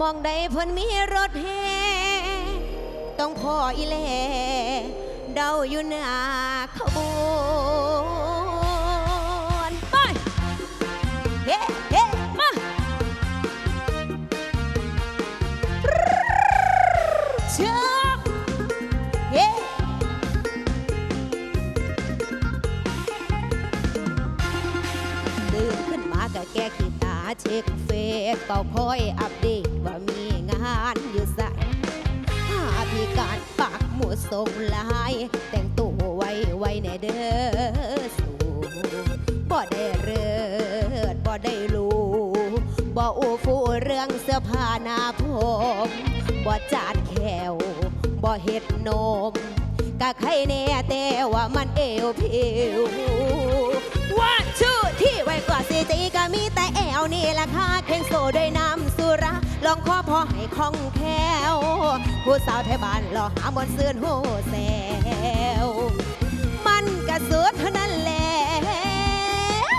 มองใดเพิ่นมีรถแห่ต้องพออีแลเดาอยู่หน้าขบวนไปเฮ้เฮ้มาเชื่อเฮ้ตื่นขึ้นมาก็แก้ขีตาเช็คเฟซเป่าคอยอัปเดต ว่ามีงานอยู่ใส่หาพี่การปากหมูส่งลาย แต่งตัวไว้ไว้ในเด้อสูบ่ได้เริดบ่ได้รู้บ่อูฟูเรื่องเสื้อผ้าหน้าผมบ่จาดแขวบ่เฮ็ดนมกะใครแน่แต่ว่ามันเอวผิว พอให้คล่องแคล่วผู้สาวไทยบ้านรอหาบนเสื่อนโหแซวมันกระสุดเท่านั้นแหล้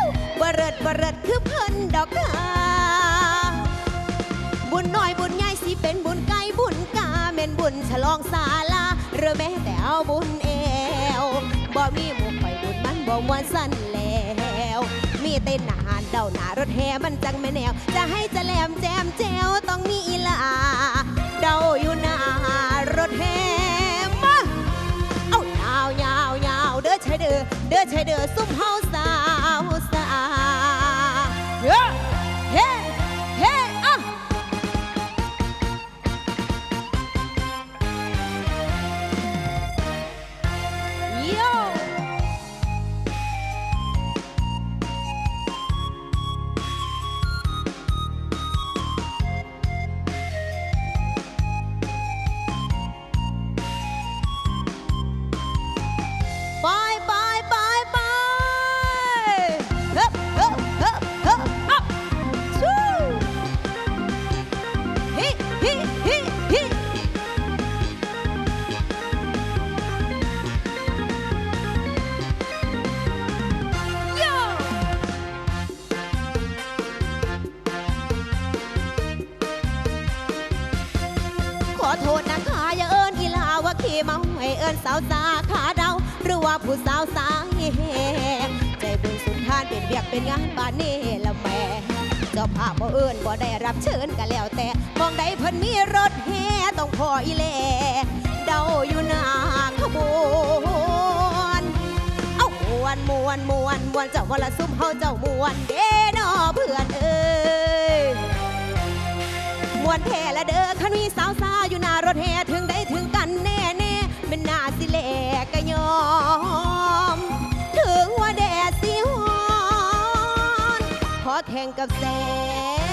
วบเริดบเริดคือเพิ่นดอกค่ะบุญน้อยบุญใหญ่สิเป็นบุญไก่บุญกาเม่นบุญฉลองศาลาหรือแม้แต่เอาบุญเอวบ่มีหมู่ไปบุญมันบ่มวนสั้นแล้ว มีเต้นอาหารเดาหนารถแห่มันจังแม่แนว จะให้จะ เด้อเด้อเด้อชายเด้อซุ่มเฮาสา อโทษนะคะอย่าเอิญอีลาว่าขี่เมาให้เอิญสาวสาขาเดาหรือว่าผู้สาวสาแหงใจบุญสุนทานเป็นเบียกเป็นงานบ้านนี่ละแม่เจ้าภาพบ่เอิญบ่ได้รับเชิญกันแล้วแต่มองใดเพิ่นมีรถแห่ต้องพออีแลเดาอยู่หน้าขบวนเอามวนมวนมวนมวนเจ้าวันละซุ่มเฮาเจ้ามวนเด้นอเพื่อนเอ้ยมวนแท้ละ มีสาวสาอยู่หน้ารถแห่ถึงได้ถึงกันแน่แน่เป็นหน้าสิแลกกะยอม ถึงว่าแดดสิฮอนขอแข่งกับแสง